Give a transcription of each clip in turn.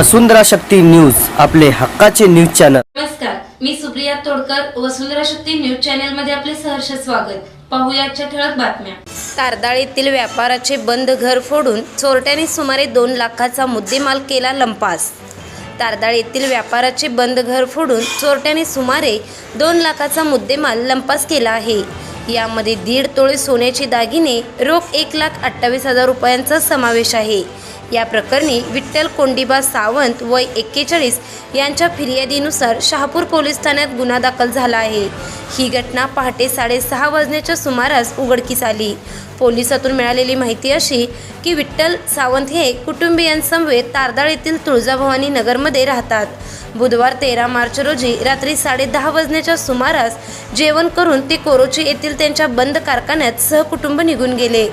वसुंधरा Shakti news आपले हक्काचे news channel. नमस्कार मी सुप्रिया तोडकर वसुंधरा शक्ती न्यूज चॅनलमध्ये आपले सहर्ष स्वागत. पाहूया आजच्या ठळक बातम्या. तारदाळ येथील व्यापाराचे बंद घर फोडून चोरट्यांनी सुमारे दोन लाखाचा मुद्देमाल केला लंपास. तारदाळ येथील व्यापाराचे बंद घर फोडून चोरट्यांनी सुमारे दोन लाखाचा मुद्देमाल लंपास केला आहे. यामध्ये दीड तोळे सोन्याचे दागिने रोख एक लाख अठ्ठावीस हजार रुपयांचा समावेश आहे. या प्रकरणी विठ्ठल कोंडिबा सावंत वय एक्केचाळीस यांच्या फिर्यादीनुसार शहापूर पोलीस ठाण्यात गुन्हा दाखल झाला आहे. ही घटना पहाटे साडेसहा वाजण्याच्या सुमारास उघडकीस आली. पोलिसातून मिळालेली माहिती अशी की विठ्ठल सावंत हे कुटुंबियांसमवेत तारदाळ येथील तुळजाभवानी नगरमध्ये राहतात. बुधवार तेरा मार्च रोजी रात्री साडेदहा वाजण्याच्या सुमारास जेवण करून ते कोरोची येथील त्यांच्या बंद कारखान्यात सहकुटुंब निघून गेले.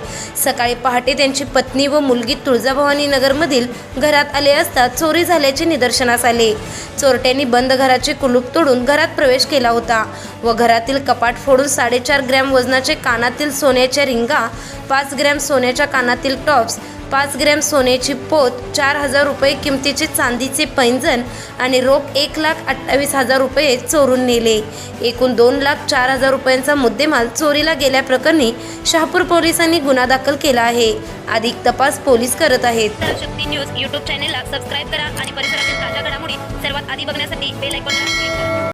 सकाळी पहाटे त्यांची पत्नी व मुलगी तुळजाभवानी नगरमधील घरात आले असता चोरी झाल्याचे निदर्शनास आले. चोरट्यांनी बंद घराचे कुलूप तोडून घरात प्रवेश केला होता व घरातील कपाट फोडून साडेचार ग्रॅम वजनाचे कानातील सोन्याच्या रिंगा पाच ग्रॅम सोन्याच्या कानातील टॉप्स पाच ग्रॅम सोन्याची पोत चार हजार रुपये किमतीचे चांदीचे पैंजण आणि रोख एक लाख अठ्ठावीस हजार रुपये चोरून नेले. एकूण दोन लाख चार हजार रुपयांचा मुद्देमाल चोरीला गेल्याप्रकरणी शहापूर पोलिसांनी गुन्हा दाखल केला आहे. अधिक तपास पोलीस करत आहेत. शक्ती न्यूज यूट्यूब चॅनेलला सबस्क्राईब करा आणि परिसरातील ताज्या घडामोडी सर्वात आधी बघण्यासाठी बेल आयकॉनला क्लिक करा.